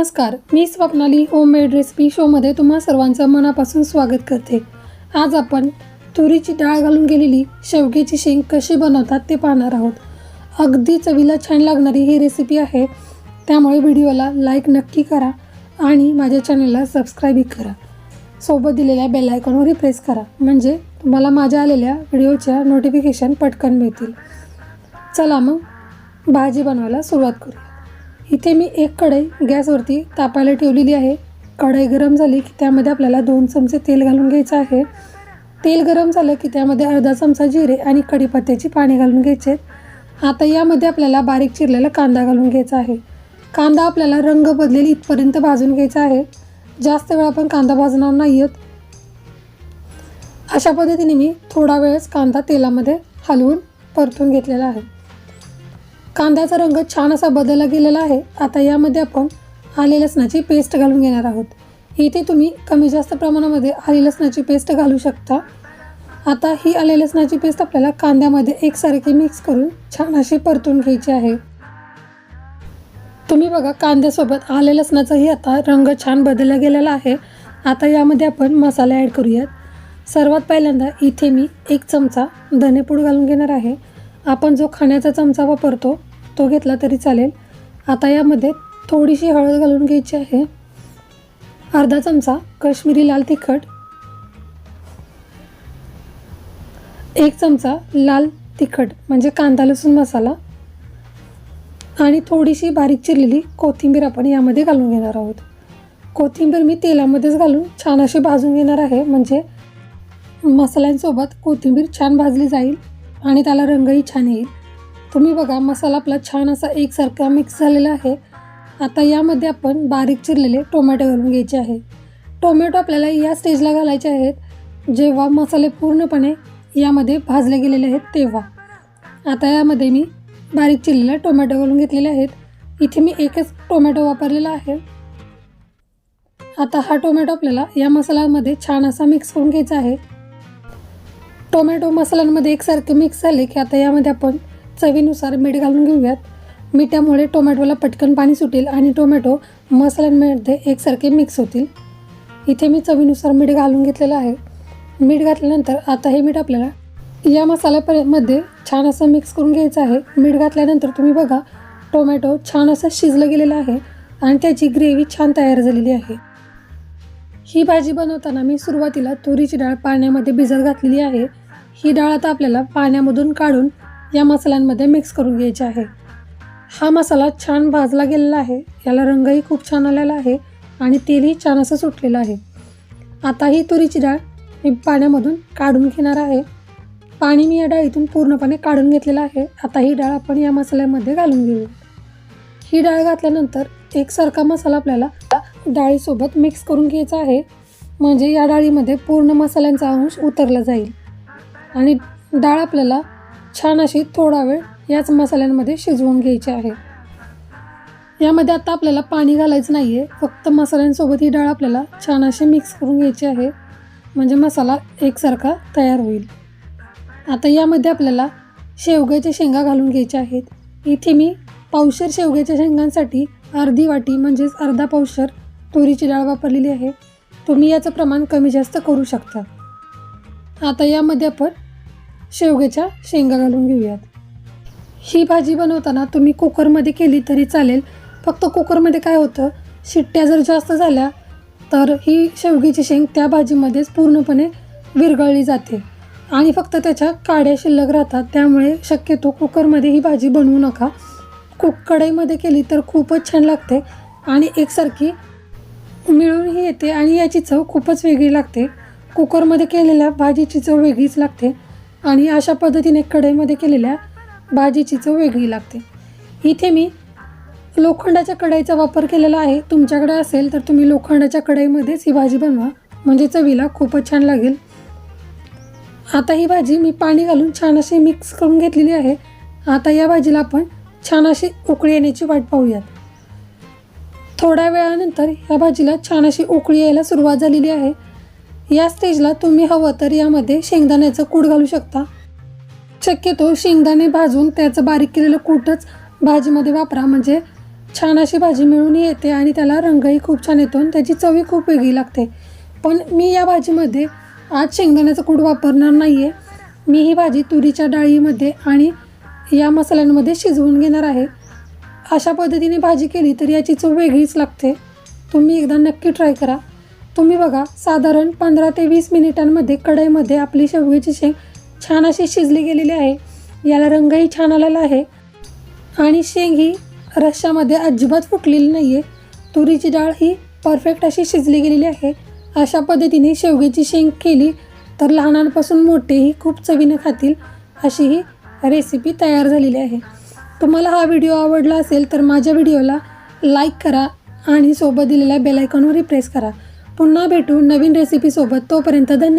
नमस्कार मी Swapnali homemade recipe शोमध्ये तुम्हा सर्वांचं मनापासून स्वागत करते. आज आपण तुरीची डाळ घालून गेलेली शेवग्याची शेंग कशी बनवतात ते पाहणार आहोत. अगदी चवीला छान लागणारी ही रेसिपी आहे. त्यामुळे व्हिडिओला लाईक नक्की करा आणि माझ्या चॅनलला सबस्क्राईबही करा. सोबत दिलेल्या बेल आयकॉनवरही प्रेस करा. म्हणजे तुम्हाला माझ्या आलेल्या व्हिडिओच्या नोटिफिकेशन पटकन मिळतील. चला मग भाजी बनवायला सुरुवात करूया. इथे मी एक कढई गॅसवरती तापायला ठेवलेली आहे. कढई गरम झाली की त्यामध्ये आपल्याला दोन चमचे तेल घालून घ्यायचं आहे. तेल गरम झालं की त्यामध्ये अर्धा चमचा जिरे आणि कढीपत्त्याची पाणी घालून घ्यायचे आता यामध्ये आपल्याला बारीक चिरलेला कांदा घालून घ्यायचा आहे. कांदा आपल्याला रंग बदलेल इथपर्यंत भाजून घ्यायचा आहे. जास्त वेळ आपण कांदा भाजणार नाही आहोत अशा पद्धतीने मी थोडा वेळच कांदा तेलामध्ये हलवून परतून घेतलेला आहे. कांद्याचा रंग छान असा बदलला गेलेला आहे. आता यामध्ये आपण आले लसणाची पेस्ट घालून घेणार आहोत. इथे तुम्ही कमी जास्त प्रमाणामध्ये आले लसणाची पेस्ट घालू शकता. आता ही आले लसणाची पेस्ट आपल्याला कांद्यामध्ये एकसारखी मिक्स करून छान अशी परतून घ्यायची आहे. तुम्ही बघा कांद्यासोबत आले लसणाचाही आता रंग छान बदलला गेलेला आहे. आता यामध्ये आपण मसाले ॲड करूयात. सर्वात पहिल्यांदा इथे मी एक चमचा धनेपूड घालून घेणार आहे. आपण जो खाण्याचा चमचा वापरतो तो घेतला तरी चालेल. आता यामध्ये थोडीशी हळद घालून घ्यायची आहे. अर्धा चमचा कश्मीरी लाल तिखट. एक चमचा लाल तिखट म्हणजे कांदा लसूण मसाला. आणि थोडीशी बारीक चिरलेली कोथिंबीर आपण यामध्ये घालून घेणार आहोत. कोथिंबीर मी तेलामध्येच घालून छान अशी भाजून घेणार आहे म्हणजे मसाल्यांसोबत कोथिंबीर छान भाजली जाईल आणि त्याला रंगही छान येईल. तुम्ही बघा मसाला आपला छान असा एकसारखा मिक्स झालेला आहे. आता यामध्ये आपण बारीक चिरलेले टोमॅटो घालून घ्यायचे आहे. टोमॅटो आपल्याला या स्टेजला घालायचे आहेत. जेव्हा मसाले पूर्णपणे यामध्ये भाजले गेलेले आहेत तेव्हा. आता यामध्ये मी बारीक चिरलेला टोमॅटो घालून घेतलेले आहेत. इथे मी एकच टोमॅटो वापरलेला आहे. आता हा टोमॅटो आपल्याला या मसाल्यामध्ये छान असा मिक्स करून घ्यायचा आहे. टोमॅटो मसाल्यांमध्ये एकसारखे मिक्स झाले की आता यामध्ये आपण चवीनुसार मीठ घालून घेऊयात. मिठामुळे टोमॅटोला पटकन पाणी सुटेल आणि टोमॅटो मसाल्यांमध्ये एकसारखे मिक्स होतील. इथे मी चवीनुसार मीठ घालून घेतलेलं आहे. मीठ घातल्यानंतर आता हे मीठ आपल्याला या मसाल्यापर्यंतमध्ये छान असं मिक्स करून घ्यायचं आहे. मीठ घातल्यानंतर तुम्ही बघा टोमॅटो छान असं शिजलं गेलेलं आहे आणि त्याची ग्रेव्ही छान तयार झालेली आहे. ही भाजी बनवताना मी सुरुवातीला तुरीची डाळ पाण्यामध्ये भिजत घातलेली आहे. ही डाळ आता आपल्याला पाण्यामधून काढून या मसाल्यांमध्ये मिक्स करून घ्यायची आहे. हा मसाला छान भाजला गेलेला आहे. याला रंगही खूप छान आलेला आहे आणि तेलही छान असं सुटलेलं आहे. आता ही तुरीची डाळ मी पाण्यामधून काढून घेणार आहे. पाणी मी या डाळीतून पूर्णपणे काढून घेतलेलं आहे. आता ही डाळ आपण या मसाल्यामध्ये घालून घेऊ. ही डाळ घातल्यानंतर एकसारखा मसाला आपल्याला डाळीसोबत मिक्स करून घ्यायचा आहे. म्हणजे या डाळीमध्ये पूर्ण मसाल्यांचा अंश उतरला जाईल. आणि डाळ आपल्याला छान अशी थोडा वेळ याच मसाल्यांमध्ये शिजवून घ्यायची आहे. यामध्ये आता आपल्याला पाणी घालायचं नाही आहे फक्त मसाल्यांसोबत ही डाळ आपल्याला छान अशी मिक्स करून घ्यायची आहे. म्हणजे मसाला एकसारखा तयार होईल. आता यामध्ये आपल्याला शेवग्याच्या शेंगा घालून घ्यायच्या आहेत. इथे मी पावशर शेवग्याच्या शेंगांसाठी अर्धी वाटी म्हणजेच अर्धा पावशर तुरीची डाळ वापरलेली आहे. तुम्ही याचं प्रमाण कमी जास्त करू शकता. आता यामध्ये आपण शेवग्याच्या शेंगा घालून घेऊयात. ही भाजी बनवताना तुम्ही कुकरमध्ये केली तरी चालेल. फक्त कुकरमध्ये काय होतं शिट्ट्या जर जास्त झाल्या तर ही शेवग्याची शेंग त्या भाजीमध्येच पूर्णपणे विरघळली जाते. आणि फक्त त्याच्या काड्या शिल्लक राहतात त्यामुळे शक्यतो कुकरमध्ये ही भाजी बनवू नका. कुक कढईमध्ये केली तर खूपच छान लागते आणि एकसारखी मिळूनही येते आणि याची चव खूपच वेगळी लागते. कुकरमध्ये केलेल्या भाजीची चव वेगळीच लागते. आणि अशा पद्धतीने कढईमध्ये केलेल्या भाजीची चव वेगळी लागते. इथे मी लोखंडाच्या कढईचा वापर केलेला आहे. तुमच्याकडे असेल तर तुम्ही लोखंडाच्या कढईमध्येच ही भाजी बनवा. म्हणजे चवीला खूपच छान लागेल. आता ही भाजी मी पाणी घालून छान अशी मिक्स करून घेतलेली आहे. आता या भाजीला आपण छान अशी उकळी येण्याची वाट पाहूयात. थोड्या वेळानंतर या भाजीला छान अशी उकळी यायला सुरुवात झालेली आहे. या स्टेजला तुम्ही हवं तर यामध्ये शेंगदाण्याचं कूट घालू शकता. शक्यतो शेंगदाणे भाजून त्याचं बारीक केलेलं कूटच भाजीमध्ये वापरा. म्हणजे छान अशी भाजी मिळून येते आणि त्याला रंगही खूप छान येतो आणि त्याची चवी खूप वेगळी लागते. पण मी या भाजीमध्ये आज शेंगदाण्याचं कूट वापरणार नाही आहे मी ही भाजी तुरीच्या डाळीमध्ये आणि या मसाल्यांमध्ये शिजवून घेणार आहे. अशा पद्धतीने भाजी केली तर याची चव वेगळीच लागते. तुम्ही एकदा नक्की ट्राय करा. तुम्ही बघा साधारण पंधरा ते वीस मिनिटांमध्ये कढईमध्ये आपली शेवग्याची शेंग छान अशी शिजली गेलेली आहे. याला रंगही छान आलेला आहे. आणि शेंग ही रश्श्यामध्ये अजिबात फुटलेली नाही आहे तुरीची डाळ ही परफेक्ट अशी शिजली गेलेली आहे. अशा पद्धतीने शेवग्याची शेंग केली तर लहानांपासून मोठेही खूप चवीनं खातील अशी ही रेसिपी तयार झालेली आहे. तुम्हाला हा व्हिडिओ आवडला असेल तर माझ्या व्हिडिओला लाईक करा आणि सोबत दिलेल्या बेलायकॉनवरही प्रेस करा. पुन्हा भेटू नवीन रेसिपीसोबत तोपर्यंत धन्यवाद.